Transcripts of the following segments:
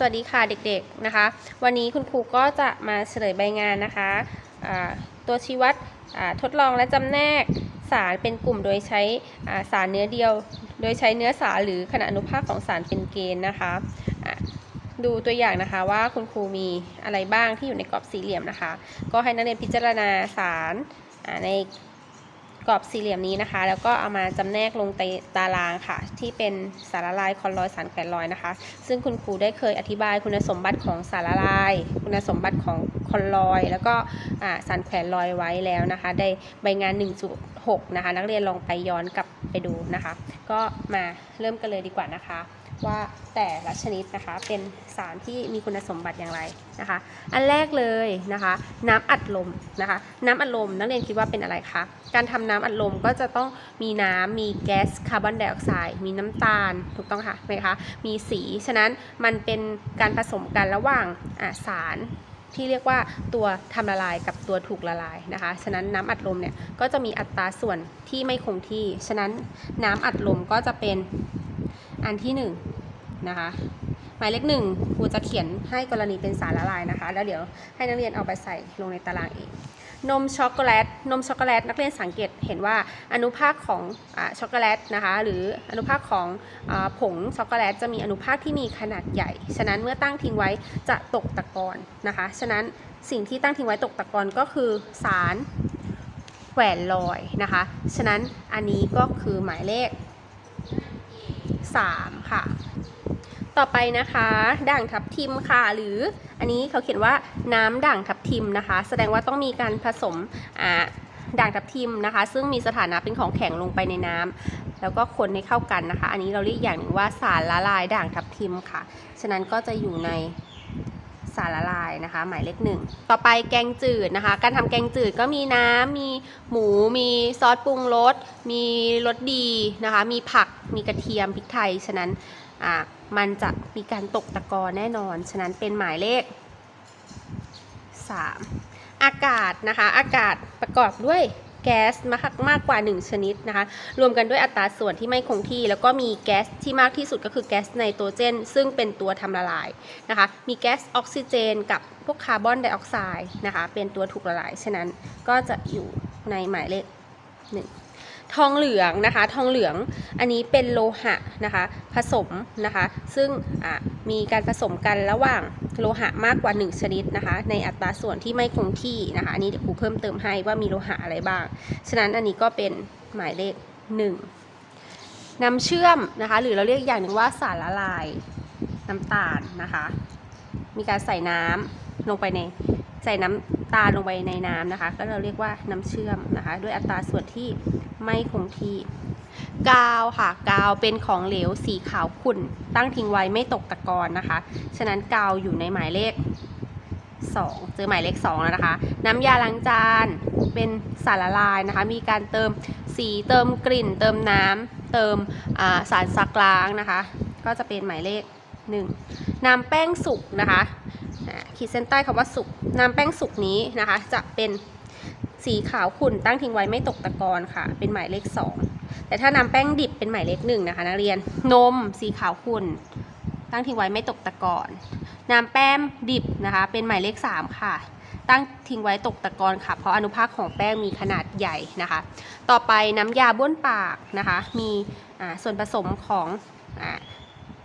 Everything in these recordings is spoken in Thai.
สวัสดีค่ะเด็กๆนะคะ วันนี้คุณครูก็จะมาเฉลยใบงานนะคะตัวชี้วัดทดลองและจำแนกสารเป็นกลุ่มโดยใช้สารเนื้อเดียว โดยใช้เนื้อสารหรือขนาดอนุภาคของสารเป็นเกณฑ์นะคะะดูตัวอย่างนะคะว่าคุณครูมีอะไรบ้างที่อยู่ในกรอบสี่เหลี่ยมนะคะ ก็ให้นักเรียนพิจารณาสารใน กรอบสี่เหลี่ยมนี้นะคะ แล้วก็เอามาจำแนกลงในตารางค่ะ ที่เป็นสารละลายคอนลอยสารแขวนลอยนะคะ ซึ่งคุณครูได้เคยอธิบายคุณสมบัติของสารละลาย คุณสมบัติของคอนลอย แล้วก็สารแขวนลอยไว้แล้วนะคะได้ใบงาน 1.6 นะคะ นักเรียนลองไปย้อนกลับไปดูนะคะ ก็มาเริ่มกันเลยดีกว่านะคะ ว่าแต่ละชนิดนะคะ เป็นสารที่มีคุณสมบัติอย่างไรนะคะ อันแรกเลยนะคะ น้ำอัดลมนะคะ น้ำอัดลมนักเรียนคิดว่าเป็นอะไรคะการทำน้ำอัดลมก็จะต้องมีน้ำมีแก๊สคาร์บอนไดออกไซด์มีน้ำตาลถูกต้องค่ะไหมคะมีสีฉะนั้นมันเป็นการผสมกันระหว่างสารที่เรียกว่าตัวทำละลายกับตัวถูกละลายนะคะ ฉะนั้นน้ำอัดลมเนี่ยก็จะมีอัตราส่วนที่ไม่คงที่ ฉะนั้นน้ำอัดลมก็จะเป็นอันที่ห นะคะ หมายเลขหนึ่งครูจะเขียนให้กรณีเป็นสารละลายนะคะ แล้วเดี๋ยวให้นักเรียนเอาไปใส่ลงในตารางเองนมช็อกโกแลต นมช็อกโกแลตนักเรียนสังเกตเห็นว่าอนุภาคของอช็อกโกแลตนะคะหรืออนุภาคของอผงช็อกโกแลตจะมีอนุภาคที่มีขนาดใหญ่ ฉะนั้นเมื่อตั้งทิ้งไว้จะตกตะกอนนะคะ ฉะนั้นสิ่งที่ตั้งทิ้งไว้ตกตะกอนก็คือสารแขวนลอยนะคะ ฉะนั้นอันนี้ก็คือหมายเลข 3 ค่ะ ต่อไปนะคะ ด่างทับทิมค่ะ หรืออันนี้เขาเขียนว่าน้ำด่างทับทิมนะคะ แสดงว่าต้องมีการผสมอ่าด่างทับทิมนะคะ ซึ่งมีสถานะเป็นของแข็งลงไปในน้ำแล้วก็คนให้เข้ากันนะคะ อันนี้เราเรียกอย่างหนึ่งว่าสารละลายด่างทับทิมค่ะ ฉะนั้นก็จะอยู่ในสารละลายนะคะ หมายเลขหนึ่งต่อไปแกงจืดนะคะ การทำแกงจืดก็มีน้ำมีหมู มีซอสปรุงรสมีรสดีนะคะ มีผักมีกระเทียมพริกไทย ฉะนั้น อ่ามันจะมีการตกตะกอนแน่นอน ฉะนั้นเป็นหมายเลข 3 อากาศนะคะ อากาศประกอบด้วยแก๊สมากมากกว่า 1 ชนิดนะคะ รวมกันด้วยอัตราส่วนที่ไม่คงที่ แล้วก็มีแก๊สที่มากที่สุดก็คือแก๊สไนโตรเจน ซึ่งเป็นตัวทำละลายนะคะ มีแก๊สออกซิเจน กับพวกคาร์บอนไดออกไซด์นะคะ เป็นตัวถูกละลาย ฉะนั้นก็จะอยู่ในหมายเลข 1 ทองเหลืองนะคะ ทองเหลืองอันนี้เป็นโลหะนะคะ ผสมนะคะ ซึ่งมีการผสมกันระหว่างโลหะมากกว่า 1 ชนิดนะคะ ในอัตราส่วนที่ไม่คงที่นะคะอันนี้เดี๋ยวครูเพิ่มเติมให้ว่ามีโลหะอะไรบ้าง ฉะนั้นอันนี้ก็เป็นหมายเลข 1 น้ำเชื่อมนะคะ หรือเราเรียกอย่างหนึ่งว่าสารละลายน้ำตาลนะคะ มีการใส่น้ำลงไปใน ใส่น้ำตาลลงไปในน้ำนะคะ ก็เราเรียกว่าน้ำเชื่อมนะคะ ด้วยอัตราส่วนที่ไม่คงที่กาวค่ะกาวเป็นของเหลวสีขาวขุ่น ตั้งทิ้งไว้ไม่ตกตะกอนนะคะ ฉะนั้นกาวอยู่ในหมายเลข 2 เจอหมายเลข2แล้วนะคะ น้ำยาล้างจานเป็นสารละลายนะคะ มีการเติมสีเติมกลิ่น เติมน้ำเติมสารซักล้างนะคะ ก็จะเป็นหมายเลข 1 น้ำแป้งสุกนะคะ ขีดเส้นใต้คำว่าสุกน้ำแป้งสุกนี้นะคะ จะเป็นสีขาวขุ่นตั้งทิ้งไว้ไม่ตกตะกอนค่ะ เป็นหมายเลข 2 แต่ถ้าน้ำแป้งดิบเป็นหมายเลขหนึ่งนะคะนักเรียนนมสีขาวขุ่นตั้งทิ้งไว้ไม่ตกตะกอนน้ำแป้งดิบนะคะ เป็นหมายเลข 3 ค่ะ ตั้งทิ้งไว้ตกตะกอนค่ะ เพราะอนุภาคของแป้งมีขนาดใหญ่นะคะ ต่อไปน้ำยาบ้วนปากนะคะ มีส่วนผสมของอ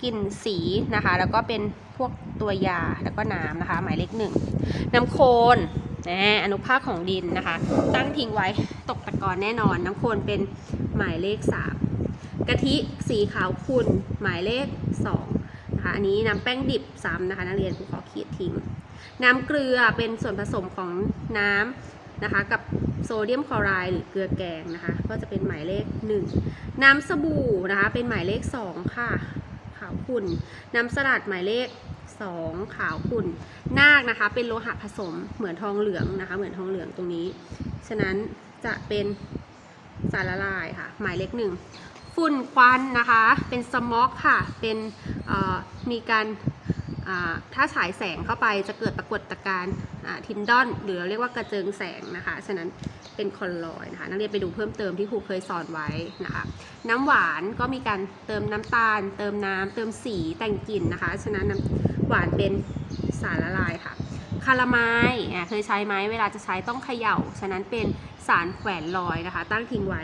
กลิ่นสีนะคะ แล้วก็เป็น พวกตัวยาแล้วก็น้ำนะคะ หมายเลขหนึ่งน้ำโคลนนะอนุภาคของดินนะคะ ตั้งทิ้งไว้ตกตะกอนแน่นอน น้ำโคลนเป็นหมายเลข 3 กะทิสีขาวขุ่นหมายเลข2นะคะอันนี้น้ำแป้งดิบซ้ำนะคะนักเรียนครูขอขีดทิ้ง น้ำเกลือเป็นส่วนผสมของน้ำนะคะกับโซเดียมคลอไรด์หรือเกลือแกงนะคะ ก็จะเป็นหมายเลข 1 น้ำสบู่นะคะเป็นหมายเลข 2 ค่ะ ขาวขุ่น น้ำสลัดหมายเลข 2 ขาวขุ่นนาคนะคะ เป็นโลหะผสมเหมือนทองเหลืองนะคะ เหมือนทองเหลืองตรงนี้ ฉะนั้นจะเป็นสารละลายค่ะ หมายเลขหนึ่งฝุ่นควันนะคะ เป็นสม็อกค่ะ เป็นมีการถ้าฉายแสงเข้าไปจะเกิดปรากฏการณ์ทินดอน หรือเราเรียกว่ากระเจิงแสงนะคะ ฉะนั้นเป็นคอนลอยนะคะ นักเรียนไปดูเพิ่มเติมที่ครูเคยสอนไว้นะคะ น้ำหวานก็มีการเติมน้ำตาล เติมน้ำเติมสีแต่งกลิ่นนะคะ ฉะนั้นน้ำ หวานเป็นสารละลายค่ะคาราไมล์เคยใช้ไหมเวลาจะใช้ต้องเขย่า ฉะนั้นเป็นสารแขวนลอยนะคะ ตั้งทิ้งไว้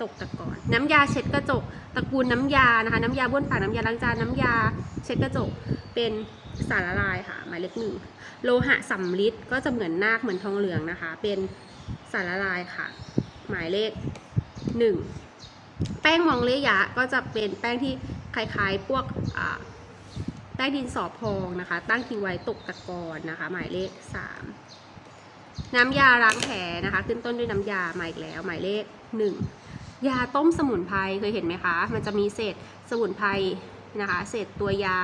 ตกตะกอนน้ำยาเช็ดกระจกตระกูลน้ำยานะคะ น้ำยาบ้วนปากน้ำยาล้างจานน้ำยาเช็ดกระจกเป็นสารละลายค่ะหมายเลขหนึ่งโลหะสำริดก็จะเหมือนนาคเหมือนทองเหลืองนะคะ เป็นสารละลายค่ะ หมายเลขหนึ่งแป้งมองเลยะก็จะเป็นแป้งที่คล้ายๆพวก อ่าแป้ดินสอพองนะคะ ตั้งทิ้งไว้ตกตะกอนนะคะ หมายเลขสามน้ำยาล้างแผลนะคะ ขึ้นต้นด้วยน้ำยามาอีกแล้ว หมายเลขหนึ่งยาต้มสมุนไพรเคยเห็นไหมคะ มันจะมีเศษสมุนไพรนะคะ เศษตัวยา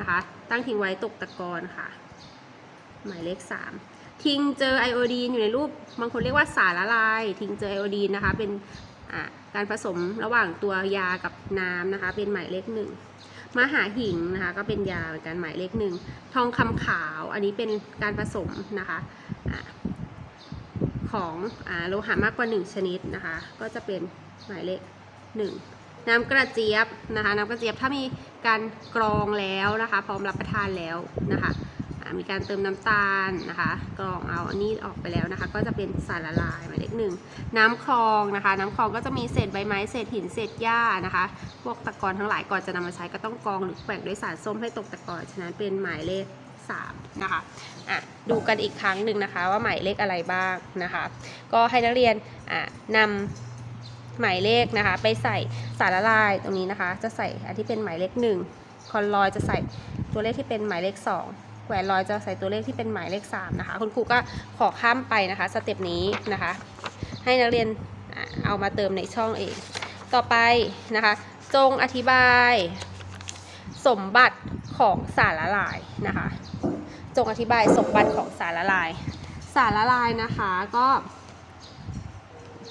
นะคะ ตั้งทิ้งไว้ตกตะกอนค่ะ หมายเลข 3ทิ้งเจอไอโอดีนอยู่ในรูปบางคนเรียกว่าสารละลาย ทิ้งเจอไอโอดีนนะคะ เป็นการผสมระหว่างตัวยากับน้ำนะคะ เป็นหมายเลขหนึ่ง มหาหิงนะคะ ก็เป็นยาเหมือนกันหมายเลขหนึ่งทองคำขาวอันนี้เป็นการผสมนะคะอะของอโลหะมากกว่า 1 ชนิดนะคะ ก็จะเป็นหมายเลขหนึ่งน้ำกระเจี๊ยบนะคะ น้ำกระเจี๊ยบถ้ามีการกรองแล้วนะคะ พร้อมรับประทานแล้วนะคะ มีการเติมน้ำตาลนะคะกรองเอาอันนี้ออกไปแล้วนะคะ ก็จะเป็นสารละลายหมายเลขหนึ่งน้ำคลองนะคะ น้ำคลองก็จะมีเศษใบไม้เศษหินเศษหญ้านะคะ พวกตะกอนทั้งหลายก่อนจะนำมาใช้ก็ต้องกรองหรือแกว่งด้วยสารส้มให้ตกตะกอนฉะนั้นเป็นหมายเลขสามนะคะอะดูกันอีกครั้งหนึ่งนะคะ ว่าหมายเลขอะไรบ้างนะคะ ก็ให้นักเรียนอะนำหมายเลขนะคะ ไปใส่สารละลายตรงนี้นะคะ จะใส่อันที่เป็นหมายเลขหนึ่งคอนลอยจะใส่ตัวเลขที่เป็นหมายเลขสอง แหวนลอยจะใส่ตัวเลขที่เป็นหมายเลขสามนะคะ คุณครูก็ขอข้ามไปนะคะสเต็ปนี้นะคะ ให้นักเรียนเอามาเติมในช่องเอง ต่อไปนะคะ จงอธิบาย สมบัติของสารละลายนะคะ จงอธิบายสมบัติของสารละลาย สารละลายนะคะก็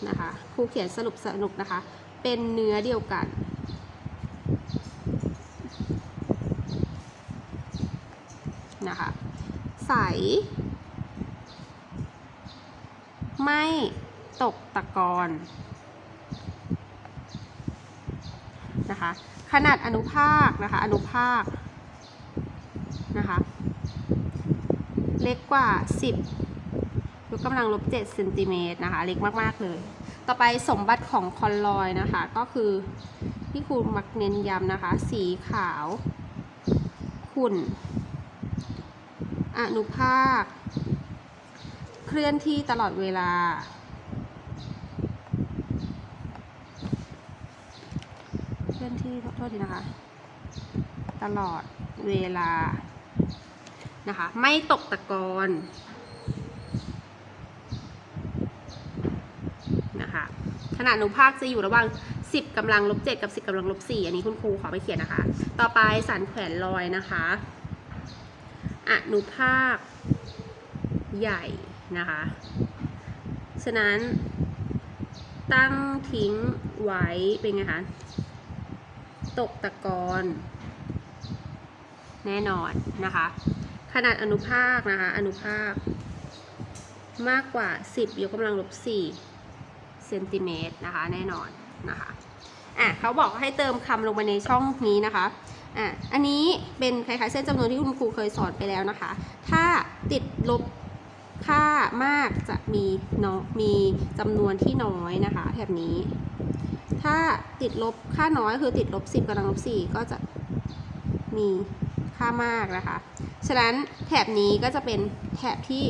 นะคะครูเขียนสรุปสรุปนะคะ เป็นเนื้อเดียวกัน นะคะ ใส ไม่ตกตะกอนนะคะ ขนาดอนุภาคนะคะ อนุภาคนะคะ เล็กกว่า 10ยกกำลังลบ7เซนติเมตรนะคะ เล็กมากๆเลย ต่อไปสมบัติของคอนลอยนะคะ ก็คือที่ครูมักเน้นย้ำนะคะ สีขาว ขุ่น อนุภาค เคลื่อนที่ตลอดเวลา เคลื่อนที่โทษทีนะคะ ตลอดเวลา นะคะ ไม่ตกตะกอนนะคะขนาดอนุภาคจะอยู่ระหว่าง 10กำลังลบ7กับ 10กำลังลบ4อันนี้คุณครูขอไปเขียนนะคะ ต่อไปสันแขวนลอยนะคะ อนุภาคใหญ่นะคะ ฉะนั้นตั้งทิ้งไว้เป็นไงคะ ตกตะกอนแน่นอนนะคะ ขนาดอนุภาคนะคะ อนุภาค มากกว่า 10 ยกกำลังลบ4เซนติเมตรนะคะ แน่นอนนะคะ อะเขาบอกให้เติมคำลงไปในช่องนี้นะคะ อะอันนี้เป็นคล้ายๆเส้นจำนวนที่คุณครูเคยสอนไปแล้วนะคะ ถ้าติดลบค่ามากจะมีเนาะมีจำนวนที่น้อยนะคะแบบนี้ ถ้าติดลบค่าน้อยคือติดลบ 10กำลังลบ4ก็จะมีค่ามากนะคะ ฉะนั้นแถบนี้ก็จะเป็นแถบที่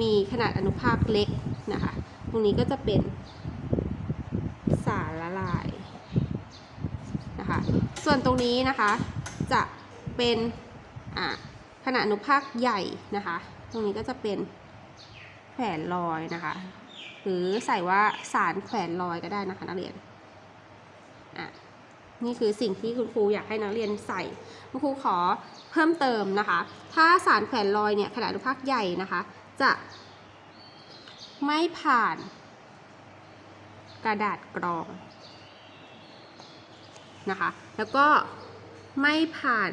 มีขนาดอนุภาคเล็กนะคะ ตรงนี้ก็จะเป็นสารละลายนะคะ ส่วนตรงนี้นะคะ จะเป็นอ่าขนาดอนุภาคใหญ่นะคะ ตรงนี้ก็จะเป็นแขวนลอยนะคะ หรือใส่ว่าสารแขวนลอยก็ได้นะคะนักเรียนอะนี่คือสิ่งที่คุณครูอยากให้นักเรียนใส่ คุณครูขอเพิ่มเติมนะคะ ถ้าสารแขวนลอยเนี่ยขนาดอนุภาคใหญ่นะคะ จะไม่ผ่านกระดาษกรองนะคะ แล้วก็ ไม่ผ่าน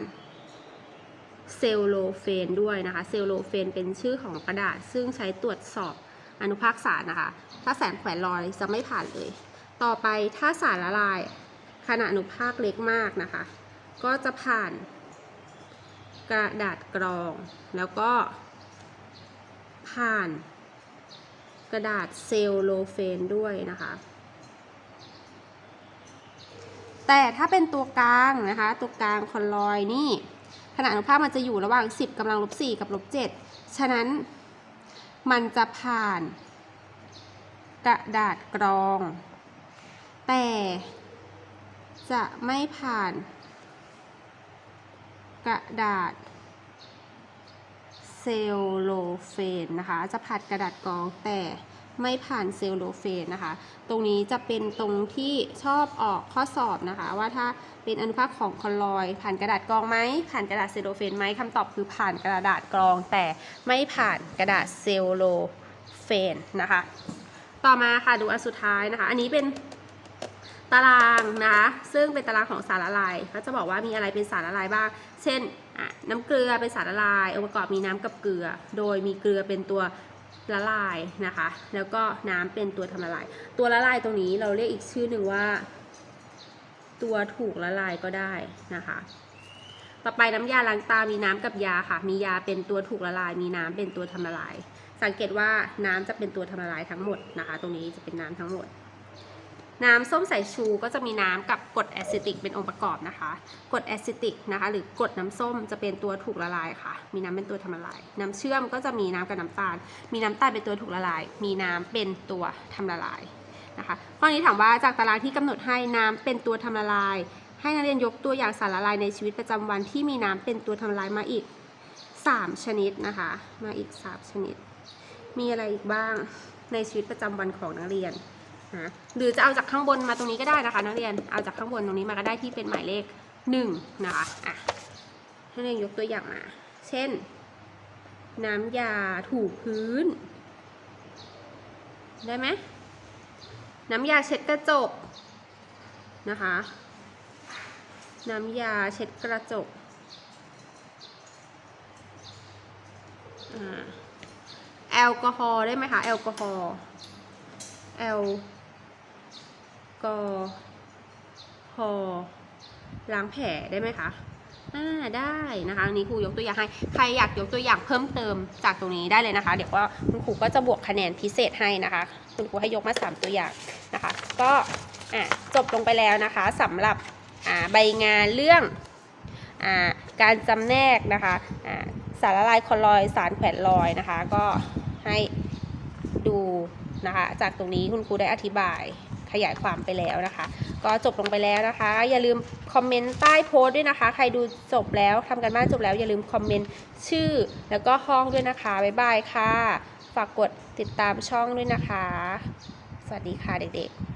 เซลโลเฟนด้วยนะคะ เซลโลเฟนเป็นชื่อของกระดาษ ซึ่งใช้ตรวจสอบอนุภาคสารนะคะ ถ้าแสนแขวนลอยจะไม่ผ่านเลย ต่อไปถ้าสารละลายขนาดอนุภาคเล็กมากนะคะ ก็จะผ่านกระดาษกรอง แล้วก็ผ่านกระดาษเซลโลเฟนด้วยนะคะ แต่ถ้าเป็นตัวกลางนะคะ ตัวกลางคอนลอยนี่ขนาดอนุภาคมันจะอยู่ระหว่าง 10กำลังลบ4กับลบ7ฉะนั้นมันจะผ่านกระดาษกรอง แต่จะไม่ผ่านกระดาษเซลโลเฟนนะคะ จะผ่านกระดาษกรองแต่ ไม่ผ่านเซลโลเฟนนะคะ ตรงนี้จะเป็นตรงที่ชอบออกข้อสอบนะคะ ว่าถ้าเป็นอนุภาคของคอลอยด์ผ่านกระดาษกรองไหมผ่านกระดาษเซลโลเฟนไหมคำตอบคือผ่านกระดาษกรอง แต่ไม่ผ่านกระดาษเซลโลเฟนนะคะ ต่อมาค่ะดูอันสุดท้ายนะคะ อันนี้เป็นตารางนะซึ่งเป็นตารางของสารละลายเขาจะบอกว่ามีอะไรเป็นสารละลายบ้าง เช่นน้ำเกลือเป็นสารละลายองค์ประกอบมีน้ำกับเกลือ โดยมีเกลือเป็นตัว ละลายนะคะ แล้วก็น้ำเป็นตัวทำละลาย ตัวละลายตรงนี้เราเรียกอีกชื่อหนึ่งว่า ตัวถูกละลายก็ได้นะคะ ต่อไปน้ำยาล้างตา มีน้ำกับยาค่ะ มียาเป็นตัวถูกละลาย มีน้ำเป็นตัวทำละลาย สังเกตว่าน้ำจะเป็นตัวทำละลายทั้งหมดนะคะ ตรงนี้จะเป็นน้ำทั้งหมด น้ำส้มสายชูก็จะมีน้ำกับกรดแอซิติกเป็นองค์ประกอบนะคะกรดแอซิติกนะคะหรือกรดน้ำส้มจะเป็นตัวถูกละลายค่ะ มีน้ำเป็นตัวทำละลาย น้ำเชื่อมก็จะมีน้ำกับน้ำตาล มีน้ำตาลเป็นตัวถูกละลาย มีน้ำเป็นตัวทำละลายนะคะข้อนี้ถามว่าจากตารางที่กำหนดให้น้ำเป็นตัวทำละลาย ให้นักเรียนยกตัวอย่างสารละลายในชีวิตประจำวันที่มีน้ำเป็นตัวทำละลายมาอีก 3 ชนิดนะคะ มาอีก 3 ชนิด มีอะไรอีกบ้างในชีวิตประจำวันของนักเรียน นะหรือจะเอาจากข้างบนมาตรงนี้ก็ได้นะคะนักเรียนเอาจากข้างบนตรงนี้มาก็ได้ที่เป็นหมายเลข1นะคะอะให้นักเรียนยกตัวอย่างมา เช่น น้ำยาถูพื้น ได้ไหมน้ำยาเช็ดกระจกนะคะ น้ำยาเช็ดกระจกอ่าแอลกอฮอล์ได้ไหมคะ แอลกอฮอล์แอล กอฮอล้างแผลได้ไหมคะอ่าได้นะคะอันนี้ครูยกตัวอย่างให้ ใครอยากยกตัวอย่างเพิ่มเติมจากตรงนี้ได้เลยนะคะ เดี๋ยวว่าคุณครูก็จะบวกคะแนนพิเศษให้นะคะ คุณครูให้ยกมา 3 ตัวอย่างนะคะ ก็อะจบลงไปแล้วนะคะสำหรับอ่าใบงานเรื่องอาการจำแนกนะคะอ่าสารละลายคลลอยด์สารแขวนลอยนะคะ ก็ให้ดูนะคะ จากตรงนี้คุณครูได้อธิบาย ขยายความไปแล้วนะคะ ก็จบลงไปแล้วนะคะ อย่าลืมคอมเมนต์ใต้โพสต์ด้วยนะคะ ใครดูจบแล้วทำกันบ้านจบแล้ว อย่าลืมคอมเมนต์ชื่อ แล้วก็ห้องด้วยนะคะ บ๊ายบายค่ะ ฝากกดติดตามช่องด้วยนะคะ สวัสดีค่ะเด็กๆ